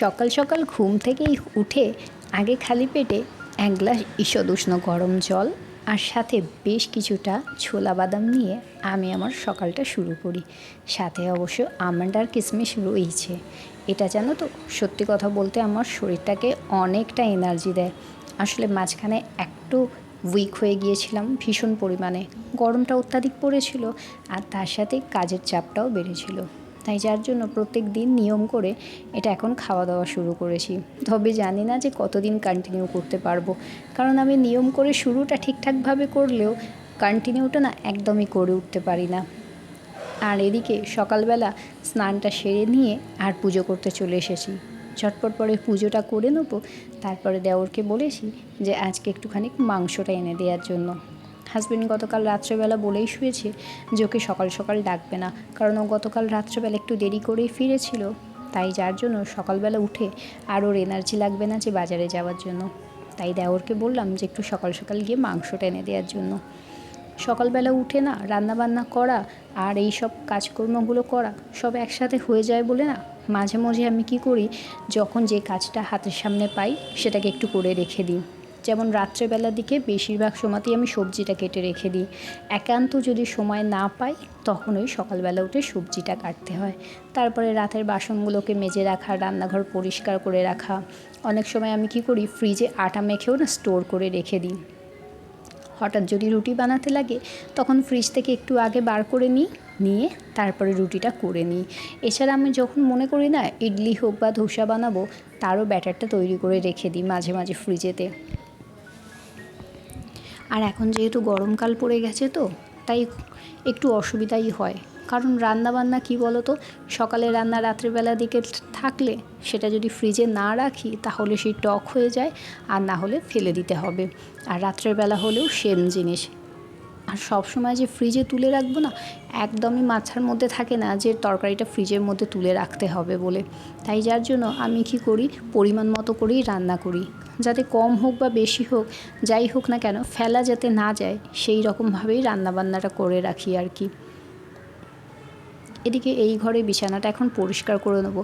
সকাল সকাল ঘুম থেকেই উঠে আগে খালি পেটে এক গ্লাস ঈষদ উষ্ণ গরম জল আর সাথে বেশ কিছুটা ছোলা বাদাম নিয়ে আমি আমার সকালটা শুরু করি। সাথে অবশ্য আমন্ড আর কিশমিশ রয়েছে এটা জানো তো সত্যি কথা বলতে আমার শরীরটাকে অনেকটা এনার্জি দেয়। আসলে মাঝখানে একটু উইক হয়ে গিয়েছিলাম ভীষণ পরিমাণে। গরমটা অত্যাধিক পড়েছিল আর তার সাথে কাজের চাপটাও বেড়েছিল। তাই যার জন্য প্রত্যেক দিন নিয়ম করে এটা এখন খাওয়া দাওয়া শুরু করেছি। তবে জানি না যে কতদিন কন্টিনিউ করতে পারব। কারণ আমি নিয়ম করে শুরুটা ঠিকঠাকভাবে করলেও কন্টিনিউটা না একদমই করে উঠতে পারি না। আর এদিকে সকালবেলা স্নানটা সেরে নিয়ে আর পুজো করতে চলে এসেছি। ঝটপট পরে পুজোটা করে নেব, তারপরে দেওরকে বলেছি যে আজকে একটুখানি মাংসটা এনে দেওয়ার জন্য। হাজবেন্ড গতকাল রাত্রেবেলা বলেই শুয়েছে যে ওকে সকাল সকাল ডাকবে না। কারণ ও গতকাল রাত্রেবেলা একটু দেরি করেই ফিরেছিল। তাই যার জন্য সকালবেলা উঠে আর ওর এনার্জি লাগবে না যে বাজারে যাওয়ার জন্য। তাই দেওরকে বললাম যে একটু সকাল সকাল গিয়ে মাংসটা এনে দেওয়ার জন্য। সকালবেলা উঠে না রান্নাবান্না করা আর এই সব কাজকর্মগুলো করা সব একসাথে হয়ে যায় বলে না মাঝে মাঝে আমি কি করি, যখন যে কাজটা হাতের সামনে পাই সেটাকে একটু করে রেখে দিই। যেমন রাত্রেবেলার দিকে বেশিরভাগ সময়তেই আমি সবজিটা কেটে রেখে দিই। একান্ত যদি সময় না পাই তখন ওই সকালবেলা উঠে সবজিটা কাটতে হয়। তারপরে রাতের বাসনগুলোকে মেজে রাখা, রান্নাঘর পরিষ্কার করে রাখা। অনেক সময় আমি কি করি, ফ্রিজে আটা মেখেও না স্টোর করে রেখে দিই। হঠাৎ যদি রুটি বানাতে লাগে, তখন ফ্রিজ থেকে একটু আগে বার করে নিই, নিয়ে তারপরে রুটিটা করে নিই। এছাড়া আমি যখন মনে করি না, ইডলি হোক বা ধোসা বানাবো, তারও ব্যাটারটা তৈরি করে রেখে দিই মাঝে মাঝে ফ্রিজেতে। আর এখন যেহেতু গরমকাল পড়ে গেছে তো, তাই একটু অসুবিধাই হয়। কারণ রান্না বান্না কী বলো তো সকালে রান্না, রাত্রিবেলা দিকে থাকলে সেটা যদি ফ্রিজে না রাখি, তাহলে সেই টক হয়ে যায়, আর না হলে ফেলে দিতে হবে। আর রাত্রের বেলা হলেও সেম জিনিস। আর সব সময় যে ফ্রিজে তুলে রাখব না, একদমই মাথার মধ্যে থাকে না যে তরকারিটা ফ্রিজের মধ্যে তুলে রাখতে হবে বলে। তাই যার জন্য আমি কি করি? পরিমাণ মতো করেই রান্না করি। যাতে কম হোক বা বেশি হোক, যাই হোক না কেন, ফেলা যাতে না যায়, সেই রকমভাবেই রান্নাবান্নাটা করে রাখি আর কি। এদিকে এই ঘরে বিছানাটা এখন পরিষ্কার করে নেব।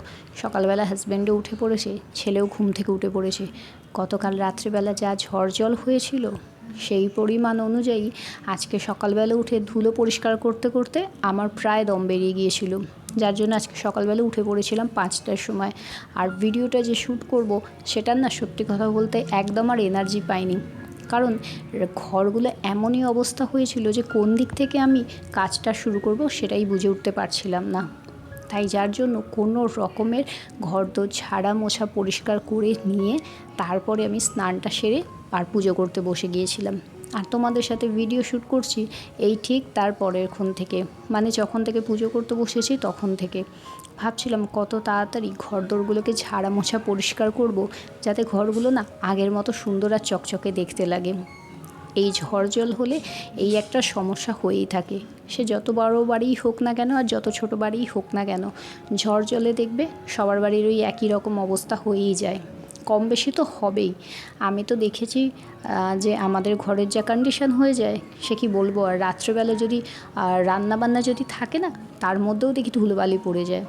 সকালবেলা হাজব্যান্ডও উঠে পড়েছে, ছেলেও ঘুম থেকে উঠে পড়েছে। গতকাল রাত্রিবেলা যা ঝড় জল হয়েছিল, সেই পরিমাণ অনুযায়ী আজকে সকালবেলা উঠে ধুলো পরিষ্কার করতে করতে আমার প্রায় দম বেরিয়ে গিয়েছিল। যার জন্য আজকে সকালবেলা উঠে পড়েছিলাম পাঁচটার সময়। আর ভিডিওটা যে শ্যুট করব, সেটার না সত্যি কথা বলতে একদম আর এনার্জি পাইনি। কারণ ঘরগুলো এমনই অবস্থা হয়েছিল যে কোন দিক থেকে আমি কাজটা শুরু করব সেটাই বুঝে উঠতে পারছিলাম না। তাই যার জন্য কোনো রকমের ঘর দোর ঝাড়া মোছা পরিষ্কার করে নিয়ে তারপরে আমি স্নানটা সেরে আর পুজো করতে বসে গিয়েছিলাম। আর তোমাদের সাথে ভিডিও শ্যুট করছি, এই ঠিক তার পরের ক্ষণ থেকে। মানে যখন থেকে পুজো করতে বসেছি তখন থেকে। ভাবছিলাম কত তাড়াতাড়ি ঘরদোরগুলোকে ঝাড়া মোছা পরিষ্কার করব, যাতে ঘরগুলো না আগের মতো সুন্দর আর চকচকে দেখতে লাগে। এই ঝড় জল হলে এই একটা সমস্যা হয়েই থাকে। সে যত বড় বাড়িই হোক না কেন আর যত ছোট বাড়িই হোক না কেন, ঝড় জলে দেখবে সবার বাড়ির ওই একই রকম অবস্থা হয়েই যায়। কম বেশি তো হবেই। আমি তো দেখেছি যে আমাদের ঘরের যা কন্ডিশন হয়ে যায়, সে কি বলব? আর রাত্রেবেলা যদি রান্নাবান্না যদি থাকে না, তার মধ্যেও দেখি ধুলোবালি পড়ে যায়।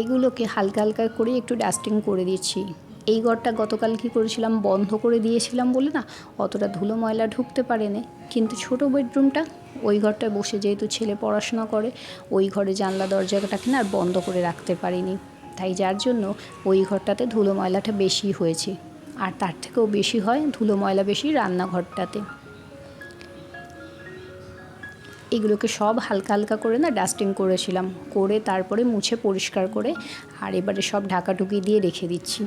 এগুলোকে হালকা হালকা করে একটু ডাস্টিং করে দিচ্ছি। এই ঘরটা গতকাল কি করেছিলাম? বন্ধ করে দিয়েছিলাম বলে না, অতটা ধুলো ময়লা ঢুকতে পারে না কিন্তু ছোটো বেডরুমটা ওই ঘরটায় বসে যেহেতু ছেলে পড়াশোনা করে, ওই ঘরে জানলা দরজাটাকে না আর বন্ধ করে রাখতে পারিনি। তাই যার জন্য ওই ঘরটাতে ধুলো ময়লাটা বেশি হয়েছে। আর তার থেকেও বেশি হয় ধুলো ময়লা বেশি রান্নাঘরটাতে। এগুলোকে সব হালকা হালকা করে না ডাস্টিং করেছিলাম, করে তারপরে মুছে পরিষ্কার করে আর এবারে সব ঢাকাঢুকি দিয়ে রেখে দিচ্ছি।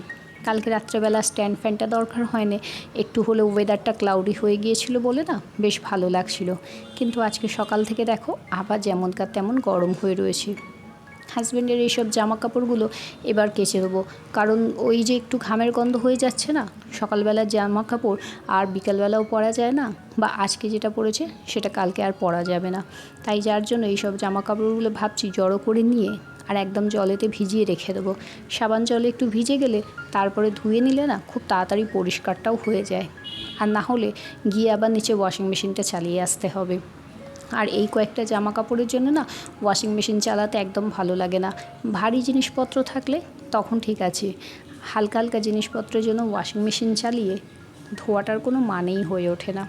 কালকে রাত্রেবেলা স্ট্যান্ড ফ্যানটা দরকার হয়নি, একটু হলেও ওয়েদারটা ক্লাউডি হয়ে গিয়েছিল বলে না বেশ ভালো লাগছিল। কিন্তু আজকে সকাল থেকে দেখো আবার যেমনকার তেমন গরম হয়ে রয়েছে। হাজব্যান্ডের এইসব জামা কাপড়গুলো এবার কেচে দেবো। কারণ ওই যে একটু ঘামের গন্ধ হয়ে যাচ্ছে না, সকালবেলার জামা কাপড় আর বিকালবেলাও পরা যায় না, বা আজকে যেটা পরেছে সেটা কালকে আর পরা যাবে না। তাই যার জন্য এইসব জামা কাপড়গুলো ভাবছি জড়ো করে নিয়ে আর একদম জলেতে ভিজিয়ে রেখে দেবো। সাবান জলে একটু ভিজে গেলে তারপরে ধুয়ে নিলে না খুব তাড়াতাড়ি পরিষ্কারটাও হয়ে যায়। আর না হলে গিয়ে আবার নিচে ওয়াশিং মেশিনটা চালিয়ে আসতে হবে। আর এই কয়েকটা জামা কাপড়ের জন্য না ওয়াশিং মেশিন চালাতে একদম ভালো লাগে না। ভারী জিনিসপত্র থাকলে তখন ঠিক আছে। হালকা হালকা জিনিসপত্রের জন্য ওয়াশিং মেশিন চালিয়ে ধোয়াটার কোনো মানেই হয়ে ওঠে না।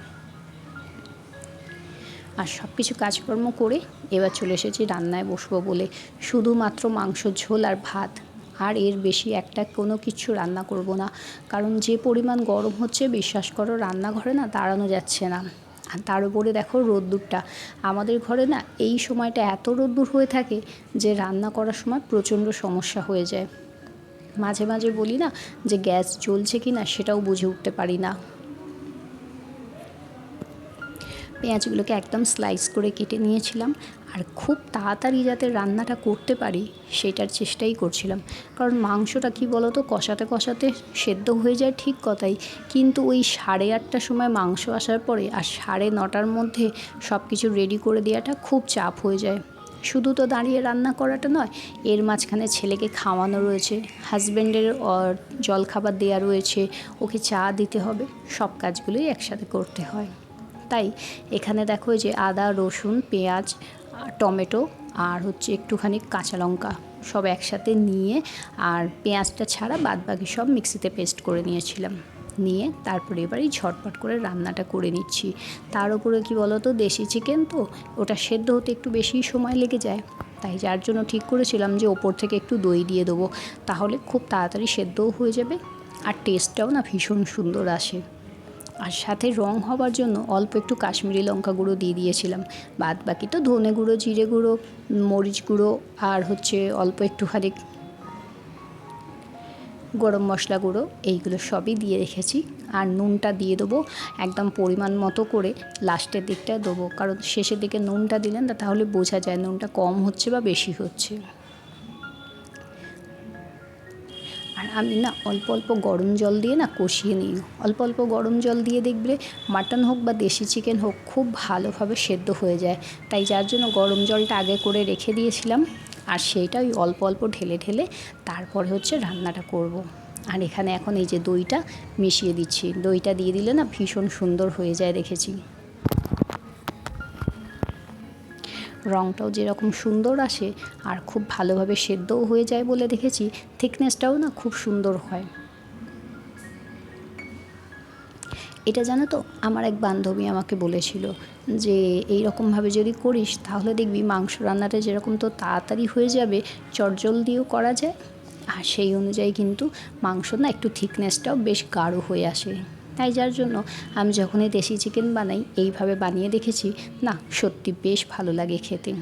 আর সব কিছু কাজকর্ম করে এবার চলে এসেছি রান্নায় বসবো বলে। শুধুমাত্র মাংস, ঝোল আর ভাত। আর এর বেশি একটা কোনো কিছু রান্না করব না। কারণ যে পরিমাণ গরম হচ্ছে, বিশ্বাস করো রান্নাঘরে না দাঁড়ানো যাচ্ছে না। আর তার উপরে দেখো রোদ্দুরটা। আমাদের ঘরে না এই সময়টা এত রোদ্দুর হয়ে থাকে যে রান্না করার সময় প্রচণ্ড সমস্যা হয়ে যায়। মাঝে মাঝে বলি না যে গ্যাস জ্বলছে কি না সেটাও বুঝে উঠতে পারি না। পেঁয়াজগুলোকে একদম স্লাইস করে কেটে নিয়েছিলাম। আর খুব তাড়াতাড়ি যাতে রান্নাটা করতে পারি, সেটার চেষ্টাই করছিলাম। কারণ মাংসটা কি বলতো, কষাতে কষাতে সেদ্ধ হয়ে যায় ঠিক কথাই। কিন্তু ওই সাড়ে আটটার সময় মাংস আসার পরে আর সাড়ে নটার মধ্যে সব কিছু রেডি করে দেওয়াটা খুব চাপ হয়ে যায়। শুধু তো দাঁড়িয়ে রান্না করাটা নয়, এর মাঝখানে ছেলেকে খাওয়ানো রয়েছে হাজব্যান্ডের জলখাবার দেওয়া রয়েছে, ওকে চা দিতে হবে, সব কাজগুলোই একসাথে করতে হয়। তাই এখানে দেখো যে আদা, রসুন, পেঁয়াজ টমেটো আর হচ্ছে একটুখানি কাঁচা লঙ্কা সব একসাথে নিয়ে আর পেঁয়াজটা ছাড়া বাদ বাকি সব মিক্সিতে পেস্ট করে নিয়েছিলাম। নিয়ে তারপরে এবারই ঝটপট করে রান্নাটা করে নিচ্ছি। তার উপরে কি বলো তো দেশি চিকেন তো, ওটা সেদ্ধ হতে একটু বেশি সময় লেগে যায়। তাই যার জন্য ঠিক করেছিলাম যে ওপর থেকে একটু দই দিয়ে দেবো। তাহলে খুব তাড়াতাড়ি সেদ্ধও হয়ে যাবে আর টেস্টটাও না ভীষণ সুন্দর আসে। আর সাথে রং হবার জন্য অল্প একটু কাশ্মীরি লঙ্কা গুঁড়ো দিয়ে দিয়েছিলাম। বাদ বাকি তো ধনে গুঁড়ো, জিরে গুঁড়ো, মরিচ গুঁড়ো আর হচ্ছে অল্প একটুখানি গরম মশলা গুঁড়ো, এইগুলো সবই দিয়ে রেখেছি। আর নুনটা দিয়ে দেবো একদম পরিমাণ মতো করে লাস্টের দিকটায় দেবো। কারণ শেষের দিকে নুনটা দিলেন তাহলে বোঝা যায় নুনটা কম হচ্ছে বা বেশি হচ্ছে। আমি না অল্প অল্প গরম জল দিয়ে না কষিয়ে নিই। অল্প অল্প গরম জল দিয়ে দেখবে মাটন হোক বা দেশি চিকেন হোক খুব ভালোভাবে সেদ্ধ হয়ে যায়। তাই যার জন্য গরম জলটা আগে করে রেখে দিয়েছিলাম আর সেইটা ওই অল্প অল্প ঢেলে ঢেলে তারপরে হচ্ছে রান্নাটা করব। আর এখানে এখন এই যে দইটা মিশিয়ে দিচ্ছি। দইটা দিয়ে দিলে না ভীষণ সুন্দর হয়ে যায় দেখেছি। রঙটাও যেরকম সুন্দর আসে আর খুব ভালোভাবে সেদ্ধও হয়ে যায় বলে দেখেছি থিকনেসটাও না খুব সুন্দর হয়। এটা জানো তো, আমার এক বান্ধবী আমাকে বলেছিল যে এই রকমভাবে যদি করিস তাহলে দেখবি মাংস রান্নাটা যেরকম তো তাড়াতাড়ি হয়ে যাবে চটজল দিয়েও করা যায়। আর সেই অনুযায়ী কিন্তু মাংস না একটু থিকনেসটাও বেশ গাঢ় হয়ে আসে। তাই যার জন্য আমি যখনই দেশি চিকেন বানাই, এইভাবে বানিয়ে দেখেছি, না, সত্যি বেশ ভালো লাগে খেতে।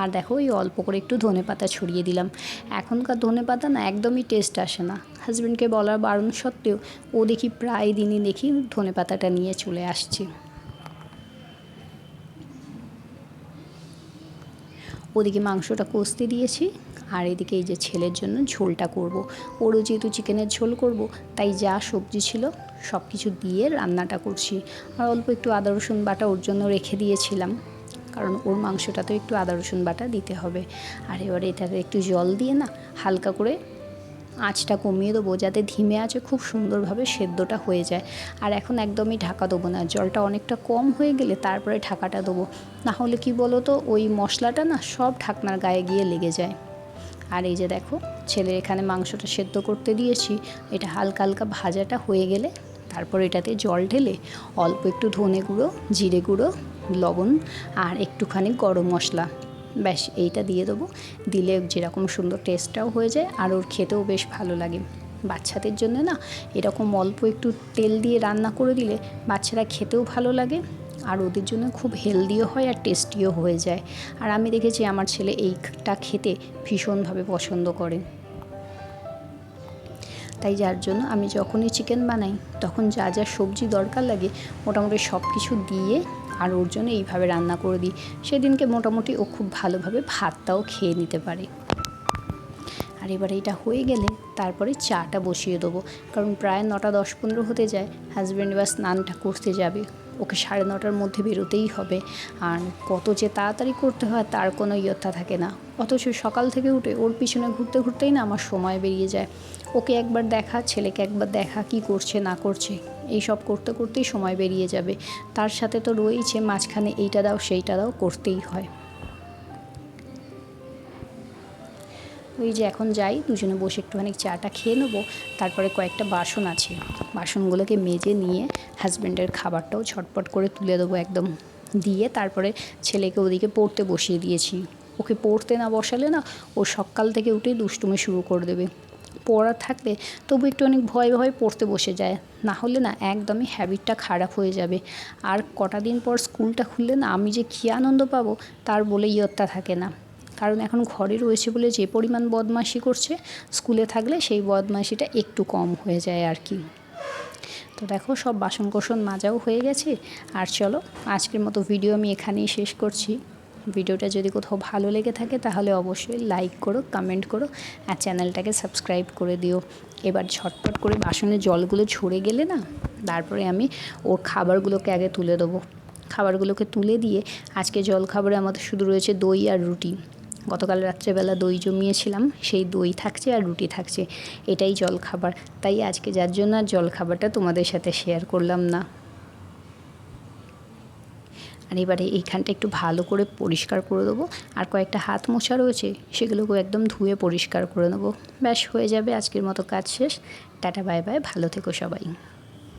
আর দেখো, এই অল্প করে একটু ধনে পাতা ছড়িয়ে দিলাম। এখনকার ধনে পাতা না একদমই টেস্ট আসে না। হাজব্যান্ডকে বলার বারণ সত্ত্বেও ও দেখি প্রায় দিনই দেখি ধনে পাতাটা নিয়ে চলে আসছে। ওদিকে মাংসটা কষতে দিয়েছি, আর এদিকে এই যে ছেলের জন্য ঝোলটা করব। ওরও যেহেতু চিকেনের ঝোল করব, তাই যা সবজি ছিল সব কিছু দিয়ে রান্নাটা করছি। আর অল্প একটু আদা, রসুন বাটা ওর জন্য রেখে দিয়েছিলাম। কারণ ওর মাংসটা তো একটু আদা, রসুন বাটা দিতে হবে। আর এবারে এটাতে একটু জল দিয়ে না হালকা করে আঁচটা কমিয়ে দেবো যাতে ধিমে আঁচে খুব সুন্দরভাবে সেদ্ধটা হয়ে যায়। আর এখন একদমই ঢাকা দেবো না, জলটা অনেকটা কম হয়ে গেলে তারপরে ঢাকাটা দেবো। না হলে কি বলো তো ওই মশলাটা না সব ঢাকনার গায়ে গিয়ে লেগে যায়। আর এই যে দেখো, ছেলের এখানে মাংসটা সেদ্ধ করতে দিয়েছি। এটা হালকা হালকা ভাজাটা হয়ে গেলে তারপর এটাতে জল ঢেলে অল্প একটু ধনে গুঁড়ো, জিরে গুঁড়ো, লবণ আর একটুখানি গরম মশলা। ব্যাস, এইটা দিয়ে দেবো। দিলে যেরকম সুন্দর টেস্টটাও হয়ে যায় আর ওর খেতেও বেশ ভালো লাগে। বাচ্চাদের জন্য না এরকম অল্প একটু তেল দিয়ে রান্না করে দিলে বাচ্চারা খেতেও ভালো লাগে আর ওদের জন্য খুব হেলদিও হয় আর টেস্টিও হয়ে যায়। আর আমি দেখেছি আমার ছেলে এইটা খেতে ভীষণভাবে পছন্দ করে। তাই যার জন্য আমি যখনই চিকেন বানাই, তখন যা যা সবজি দরকার লাগে, মোটামুটি সব কিছু দিয়ে আর ওর জন্য এইভাবে রান্না করে দিই। সেদিনকে মোটামুটি ও খুব ভালোভাবে ভাতটাও খেয়ে নিতে পারে। আর এবার এটা হয়ে গেলে তারপরে চাটা বসিয়ে দেবো। কারণ প্রায় নটা দশ পনেরো হতে যায় হাজব্যান্ড এবার স্নানটা করতে যাবে। ওকে সাড়ে নটার মধ্যে বেরোতেই হবে। আর কত যে তাড়াতাড়ি করতে হয় তার কোনো ইয়ত্তা থাকে না। অথচ সকাল থেকে উঠে ওর পিছনে ঘুরতে ঘুরতেই না আমার সময় বেরিয়ে যায়। ওকে একবার দেখা, ছেলেকে একবার দেখা, কি করছে, না করছে। এই সব করতে করতেই সময় বেরিয়ে যাবে। তার সাথে তো রয়েইছে মাঝখানে এইটা দাও, সেইটা দাও, করতেই হয়। ওই যে এখন যাই, দুজনে বসে একটুখানি চাটা খেয়ে নেব। তারপরে কয়েকটা বাসন আছে। বাসনগুলোকে মেজে নিয়ে হাজব্যান্ডের খাবারটাও ছটপট করে তুলে দেবো একদম। দিয়ে তারপরে ছেলেকে ওদিকে পড়তে বসিয়ে দিয়েছি। ওকে পড়তে না বসালে না, ও সকাল থেকে উঠেই দুষ্টুমি শুরু করে দেবে। পড়া থাকলে তবু একটু অনেক ভয় ভয় পড়তে বসে যায়। না হলে না একদমই হ্যাবিটটা খারাপ হয়ে যাবে। আর কটা দিন পর স্কুলটা খুললে না আমি যে কী আনন্দ পাবো তার বলে ইয়ত্তা থাকে না। কারণ এখন ঘরে রয়েছে বলে যে পরিমাণ বদমাশি করছে, স্কুলে থাকলে সেই বদমাশিটা একটু কম হয়ে যায় আর কি। তো দেখো সব বাসন কোসন মাজাও হয়ে গেছে। আর চলো আজকের মতো ভিডিও আমি এখানেই শেষ করছি। ভিডিওটা যদি কোথাও ভালো লেগে থাকে তাহলে অবশ্যই লাইক করো কমেন্ট করো আর চ্যানেলটাকে সাবস্ক্রাইব করে দিও। এবার ঝটপট করে বাসনের জলগুলো ঝরে গেলে না, তারপরে আমি ওর খাবারগুলোকে আগে তুলে দেবো। খাবারগুলোকে তুলে দিয়ে আজকে জল খাবারে আমাদের শুধু রয়েছে দই আর রুটি। গতকাল রাত্রেবেলা দই জমিয়েছিলাম, সেই দই থাকছে আর রুটি থাকছে। এটাই জল খাবার তাই আজকে যার জন্য আর জল খাবারটা তোমাদের সাথে শেয়ার করলাম না। আর এবারে এইখানটা একটু ভালো করে পরিষ্কার করে দেবো। আর কয়েকটা হাত মোছা রয়েছে, সেগুলোকেও একদম ধুয়ে পরিষ্কার করে নেব। ব্যাস, হয়ে যাবে আজকের মতো কাজ শেষ। Tata, bye bye. ভালো থেকো সবাই।